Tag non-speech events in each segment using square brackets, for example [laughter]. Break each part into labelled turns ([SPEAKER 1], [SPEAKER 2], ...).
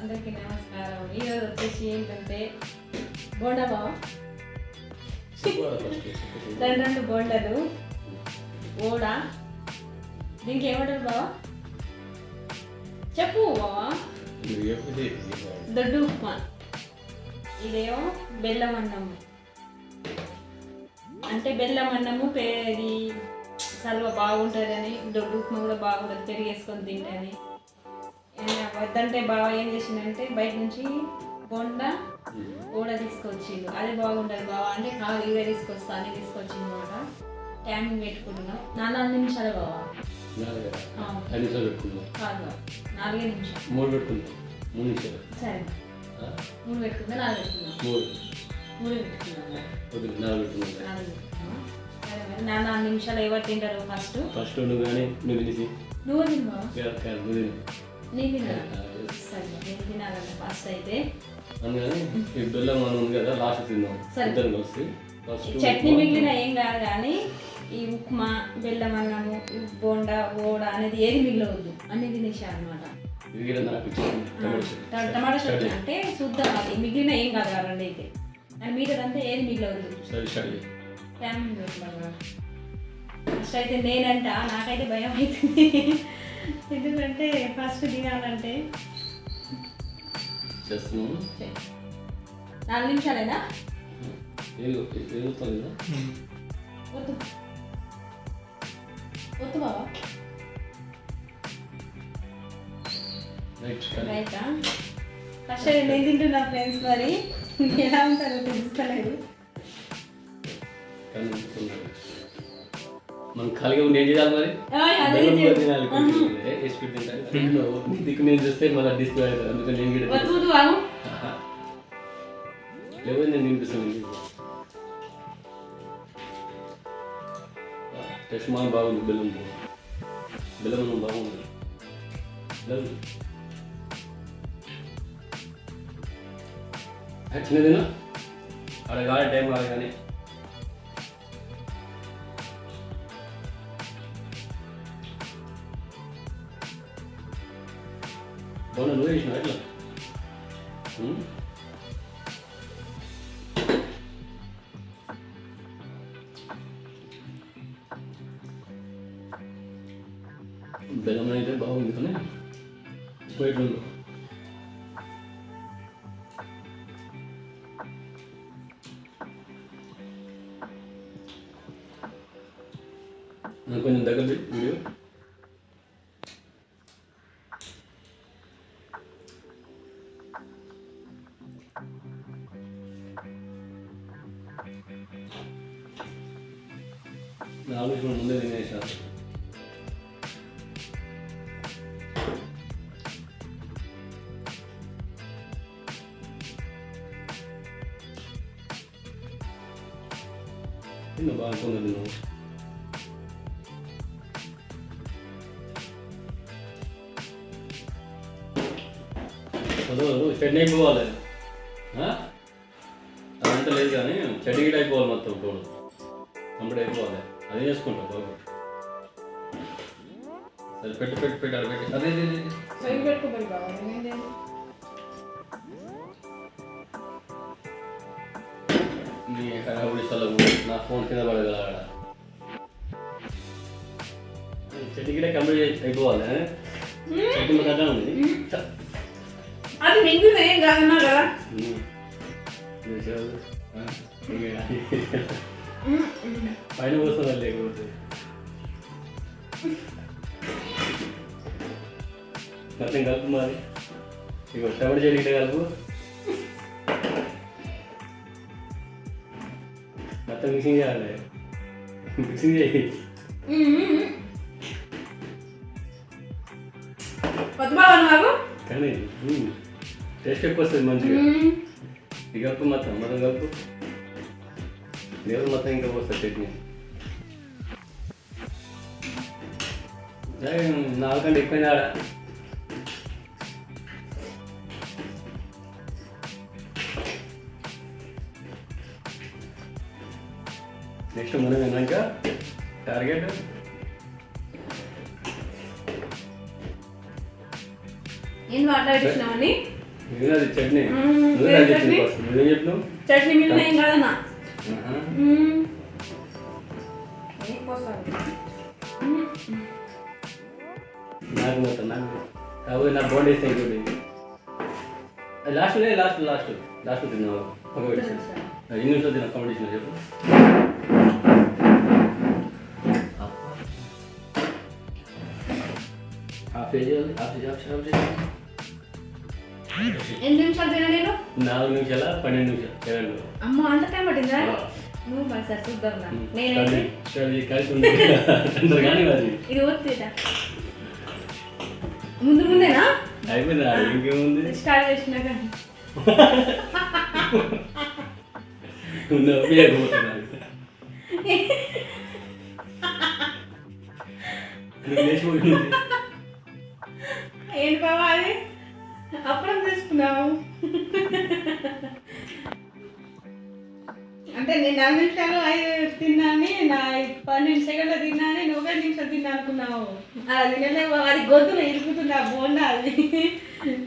[SPEAKER 1] అందరికీ నమస్కారం. ఈరోజు వచ్చేసి ఏంటంటే బోండా బావ? రెండు రెండు బోండాలు. ఓడా దీనికి ఏమంటారు బావ? చెప్పు బావా. దొడ్డు ఉప్మా. ఇదేమో బెల్లం అన్నము అంటే బెల్లం అన్నము పే- ఇది సల్వ బాగుంటుందని దొడ్డు ఉప్మా కూడా బాగుంటుంది పెరిగేసుకొని తింటని. వద్దంటే బాగా ఏం చేసిందంటే బయట నుంచి బొండ కూడా తీసుకొచ్చిండు. అది బాగుంటుంది బావా అంటే కాదు ఇవే తీసుకొస్తా అని తీసుకొచ్చింది అనమాట ట్యామింగ్ పెట్టుకుంటున్నాం నాలుగు. నిమిషాలు బావా కాదు. నాలుగే నిమిషాలు.
[SPEAKER 2] మూడు పెట్టుకుందాం. మూడు నిమిషాలు.
[SPEAKER 1] సరే? మూడు పెట్టుకుందా నాలుగు పెట్టుకుందాం.
[SPEAKER 2] నాలుగు
[SPEAKER 1] నిమిషాలు ఎవరు తింటారు ఫస్ట్?
[SPEAKER 2] ఫస్ట్ నువ్వు కానీ నువ్వు తినేసి
[SPEAKER 1] నువ్వు తిన్నా
[SPEAKER 2] కాదు, కాదు, నువ్వు తిను.
[SPEAKER 1] నేను తిన్నా.
[SPEAKER 2] ఆ,
[SPEAKER 1] సరే నేను ఫస్ట్ అయితే.
[SPEAKER 2] అందుకని ఈ బెల్లం మనం ఉంది కదా లాస్ట్ తిందాం.
[SPEAKER 1] సరే.
[SPEAKER 2] ఇద్దరం కలిసి ఫస్ట్
[SPEAKER 1] చట్నీ మిగిలిన ఏం కాదు కానీ ఈ ఉప్మా బెల్లం అన్నము బోండా ఓడ అనేది ఏది మిగిలవద్దు. అన్ని తినేసా అనమాట
[SPEAKER 2] టమాటో చట్నీ.
[SPEAKER 1] అంటే చూద్దాం అది. మిగిలిన ఏం కాదు కదా రెండు అయితే అండ్ మిగతాదంతా ఏది మిగిలవద్దు. ఫ్యామిలీ ఫస్ట్ అయితే నేనంట నాకైతే భయం అవుతుంది. ఎందుకంటే ఫస్ట్ చెయ్. నాలుగు నిమిషాలేనా? వద్దు. వద్దు బాబా.
[SPEAKER 2] రైట్
[SPEAKER 1] ఫస్ట్ నేను తింటున్నా ఫ్రెండ్స్ మరి. ఎలా ఉంటారో తెలుస్తలేదు
[SPEAKER 2] కానీ అనుకున్నాను. మనం ఖాళీగా ఉండి ఏం చేయాలి మరి
[SPEAKER 1] ఓయ్, అదే
[SPEAKER 2] బెల్లం కూడా
[SPEAKER 1] చెప్పు.
[SPEAKER 2] తినాలి కొంచెం. ఏ, ఏ స్వీట్ తింటాను తింటున్నావు నీ దిక్కు నేను చూస్తే మళ్ళీ డిస్ప్లే అవుతుంది అందుకని నేను కూడా
[SPEAKER 1] వద్దు వద్దు బాబు
[SPEAKER 2] లేకపోతే నేను తినిపిస్తాను నీకు. టెస్ట్ మా బాగుంది బెల్లం బెల్లం అన్నం బాగుంది బెల్లం చిన్నదినా అక్కడ కాలే టైం కాదు కానీ బాగున్నా నువ్వు చేసినావు ఎట్లా కొంచెం దగ్గర పెట్టి వీడియో నాలుగు నిమిషాల ముందే తినేసాను తిన్న బాగా కొన్నది నువ్వు చట్నీ అయిపోవాలి? అదంతా లేదు కానీ గిట్ట అయిపోవాలి మొత్తం తోడు కంప్లీట్ అయిపోవాలి. అదే చేసుకుంటా బాబు. సరే పెట్టు పెట్టు పెట్టు అక్కడ పెట్టి. అదే? నీ స్థలం నా ఫోన్ కింద పడగల చట్నీ గిట్ట కంప్లీట్ అయిపోవాలి మాకు అర్థం ఉంది.
[SPEAKER 1] అది మిగిలిన ఏం కాదన్నా కదా.
[SPEAKER 2] పైన వస్తుందా లేకపోతే? మొత్తం కలుపు మరి? ఇక టమాటో చెల్లి కలుపు. మొత్తం మిక్సింగ్ చేయాలి. మిక్సింగ్ చేయి.
[SPEAKER 1] నాకు
[SPEAKER 2] కానీ టేస్ట్ ఎక్కువ వస్తుంది మంచిగా కలుపు మొత్తం మొత్తం కలుపు దేవుడు మొత్తం ఇంకా వస్తుంది చట్నీ ఏ, నాలుగు కంటే ఎక్కువ ఆడ నెక్స్ట్ మనం విన్నాక టార్గెట్
[SPEAKER 1] ఏం మాట్లాడించినావని
[SPEAKER 2] మిగిలినది చట్నీ. నువ్వే
[SPEAKER 1] చట్నీ?
[SPEAKER 2] చెప్పినావు
[SPEAKER 1] చట్నీ ఏం కాదన్నా.
[SPEAKER 2] నాకు మొత్తం నాకు కాబట్టి నా బాడీ వేస్తే ఇంకోటి అది లాస్ట్ లాస్ట్ లాస్ట్ లాస్ట్ తిన్నావు విషయం ఎన్ని నిమిషాలు తిన్నా కాంపిటీషన్ చెప్పు half KG half half KG
[SPEAKER 1] ఎన్ని నిమిషాలు తినా నేను?
[SPEAKER 2] నాలుగు నిమిషాల? పన్నెండు నిమిషాలు?
[SPEAKER 1] అమ్మ అంత టైం పట్టిందా. నువ్వు మరి సార్ చూద్దాం నా. నేనైతే
[SPEAKER 2] స్టడీ కలిసి ఉంది అందరు కానీ మరి
[SPEAKER 1] ఇది ఓద్దా ముందు ముందేనా?
[SPEAKER 2] అయిపోయింది? ఇంకేముంది?
[SPEAKER 1] స్టార్ట్ చేసినా కానీ. [laughs]
[SPEAKER 2] అయిపోతున్నాను
[SPEAKER 1] అది తినలేవు గొంతులో ఇరుకుతుంది ఆ బోండా అది.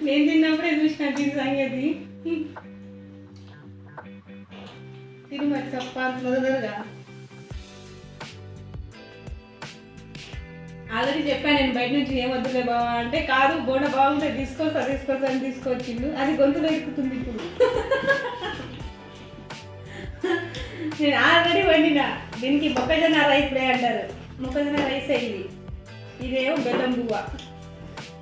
[SPEAKER 1] నేను తిన్నప్పుడే చూసిన దీని సంగతి. తిని మరి మొదలుగా ఆల్రెడీ చెప్పాను నేను బయట నుంచి ఏం వద్దులే బావా అంటే కాదు బోండ బాగుంటే తీసుకొస్తా తీసుకొస్తా అని తీసుకొచ్చిండు. అది గొంతులో ఇరుకుతుంది ఇప్పుడు. నేను ఆల్రెడీ వండిన. దీనికి మొక్కజొన్న రైస్ లే అంటారు. మొక్కజొన్న రైస్ ఇది ఇదేమో బెల్లం బువ్వ.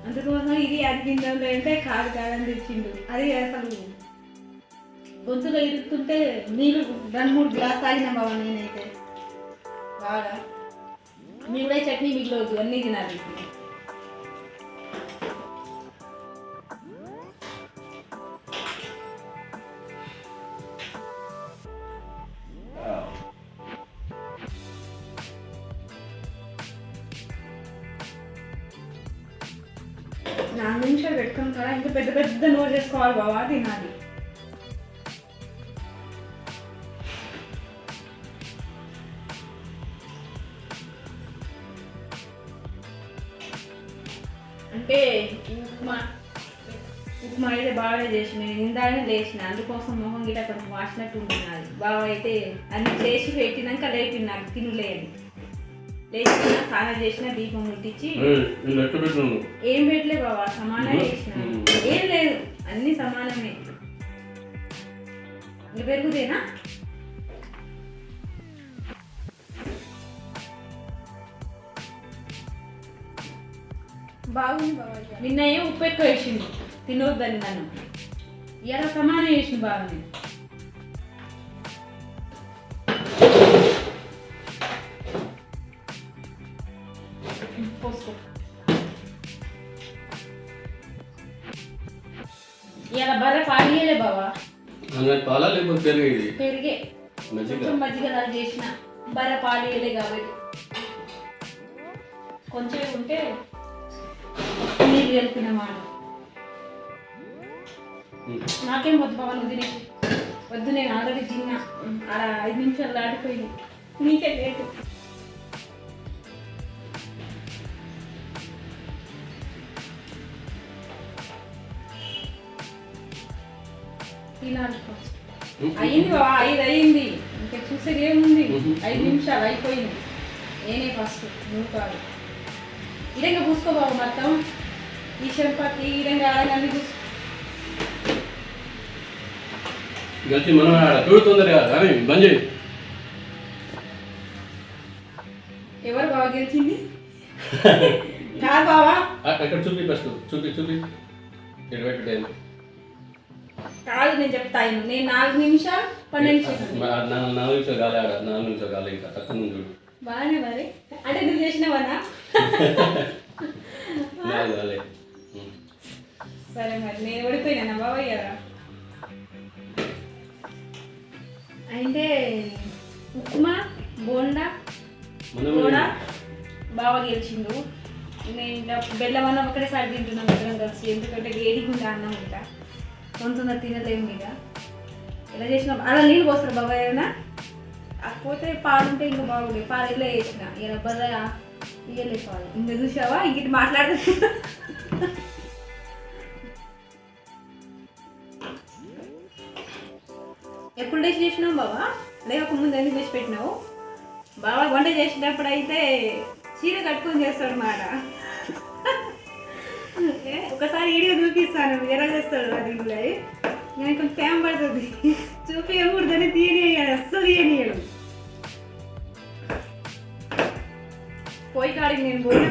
[SPEAKER 1] అందుకోసం ఇది అది తిందాంలే అంటే కాదు కాదని తెచ్చిండు. అది అసలు గొంతులో ఇరుక్కుంటే నీళ్ళు రెండు మూడు గ్లాస్ తాగిన బావా నేనైతే. బాగా మిగిలిన చట్నీ మిగిలవద్దు అన్నీ తినాలి. ఇంకా పెద్ద పెద్ద నోరు చేసుకోవాలి బావా తినాలి. అంటే ఉప్మా ఉప్మా అయితే బాగా చేసిన నేను ఇందాకనే లేచిన అందుకోసం మొహం గిట్ట కొంచెం వాసినట్టు ఉంటున్నది. బావ అయితే అన్ని చేసి పెట్టినాక లేపింది నాకు తినులే లేచిన స్నానం చేసిన దీపం ముట్టించి ఏం పెట్టలే బావా సమానం చేసిన. ఏం లేదు అన్ని సమానమే. ఇంకా పెరుగుదేనా బాగుంది బాబా నిన్న ఏం ఉప్పు ఎక్కువ వేసింది తినవద్దని నన్ను. ఇలా సమానం చేసింది బాగుంది
[SPEAKER 2] అందులో పాలా లేకపోతే పెరుగు ఇది
[SPEAKER 1] పెరిగే.
[SPEAKER 2] మజ్జిగ.
[SPEAKER 1] కొంచెం మజ్జిగ నాకు చేసిన. కాబట్టి. కొంచెం ఉంటే నీళ్ళు. నాకేం వద్దు నువ్వు తినేసి వద్దు నేను ఆల్రెడీ తిన్నా. ఆడ ఐదు నిమిషాలు దాటిపోయింది. నీకే లేటు. First.
[SPEAKER 2] ఉమ్.
[SPEAKER 1] అయ్యింది బాబా ఐదు అయ్యింది. ఇంకా చూసేది ఏముంది. ఐదు నిమిషాలు అయిపోయింది. నేనే ఫస్ట్ నువ్వు కాదు. ఇదంగా పూసుకో బాబు మొత్తం. ఈ చెంపకి ఈ విధంగా అన్ని పూసుకో
[SPEAKER 2] గెలిచి మనం ఆడ. చూడు తొందరగా కానీ బంద్ చేయి.
[SPEAKER 1] ఎవరు బాగా గెలిచింది? కాదు బావా.
[SPEAKER 2] ఆ, అక్కడ చూపి ఫస్ట్ చూపి చూపి. ఇరవై
[SPEAKER 1] కాదు నేను చెప్తాను నేను నాలుగు నిమిషాలు పన్నెండు సెకండ్లు
[SPEAKER 2] మా- నా- నాలుగు నిమిషాలు కాలే ఆడ నాలుగు నిమిషాలు కాలే ఇంకా తక్కువ ఉంది చూడు.
[SPEAKER 1] బాగానే మరి. అంటే నువ్వు చేసినావనా. [laughs] సరే మరి నేను ఓడిపోయినా బాబాయ్ కదా అంటే ఉప్మా బోండా కూడా బాగా గెలిచిండు. నేను బెల్లం అన్నం ఒకటేసారి తింటున్నాం ఇద్దరం కలిసి. ఎందుకంటే వేడిగుండా అన్నం ఇంకా కొంత తినలేము ఇక. ఎలా చేసినా? అలా నీళ్ళు పోస్తారు బాబాయ్ ఏమైనా కాకపోతే పాలు ఉంటే ఇంకా బాగుండే. పాలు ఇట్లా వేసిన ఇలా బదా ఇయ్యలే పాలు. ఇంకా చూసావా? ఇంకటి మాట్లాడుతున్నా ఎప్పుడు డేసి చేసినావు బాబా లేక ముందు ఎందుకు చేసి పెట్టినావు? బాబా వంట చేసినప్పుడు అయితే చీర కట్టుకొని చేస్తాడు మాట. ఒకసారి ఈడిగా చూపిస్తాను. ఎలా చేస్తాడు అది ఇలా నేను కొంచెం టైం పడుతుంది. చూపించకూడదని తీయనియాడు అస్సలు తీయనియాడు పోయి కాడికి నేను పోయిన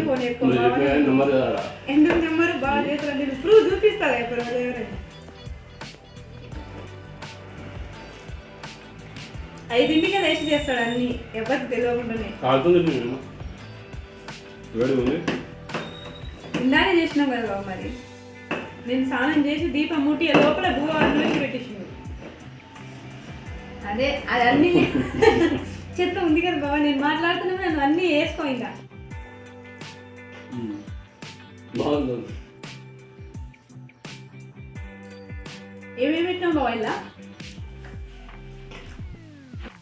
[SPEAKER 2] కదా.
[SPEAKER 1] ఎందుకు నెంబర్ బాగా చేస్తాను నేను ప్రూఫ్ చూపిస్తాను ఎవరైనా. ఐదింటికే వేస్ట్ చేస్తాడు అన్ని. ఎవరికి తెలియకుండానే. ఇందాకే చేసినాం కదా బాబు మరి. నేను స్నానం చేసి దీపం ముట్టి లోపల భూవారంలోకి పెట్టేసింది అదే అది అన్ని [laughs] చెత్త ఉంది కదా బాబా నేను మాట్లాడుతున్నా నన్ను అన్నీ వేసుకో ఇంకా.
[SPEAKER 2] ఉమ్. బాగుంది.
[SPEAKER 1] ఏమేమి పెట్టినావు బాబా ఇలా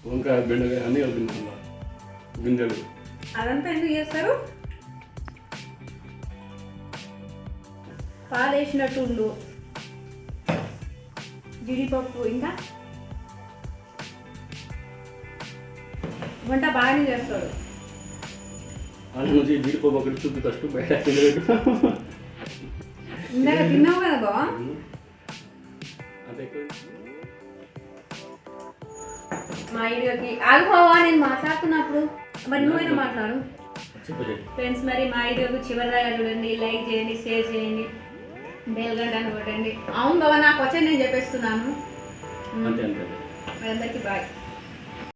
[SPEAKER 2] వంకాయ బెండకాయ అన్నీ అందులో. గింజలు.
[SPEAKER 1] అదంతా ఎందుకు చేస్తారు? పాలు వేసినట్టు ఉండు జీడిపప్పు ఇంకా? వంట బాగానే చేస్తాడు.
[SPEAKER 2] అందులో నుంచి జీడిపప్పు ఒకటి చుట్టూ ఫస్ట్ బయట కింద పెట్టు
[SPEAKER 1] ఇందాక తిన్నావు కదా బావా? మా వీడియోకి ఆగుపోవా నేను మాట్లాడుతున్నప్పుడు మరి నువ్వైనా మాట్లాడు. ఫ్రెండ్స్ మరి మా వీడియోకి చివరి దాకా చూడండి లైక్ చేయండి షేర్ చేయండి. గంటను కొట్టండి అవును బాబా నాకు వచ్చే నేను చెప్పేస్తున్నాను. అందరికీ బాయ్.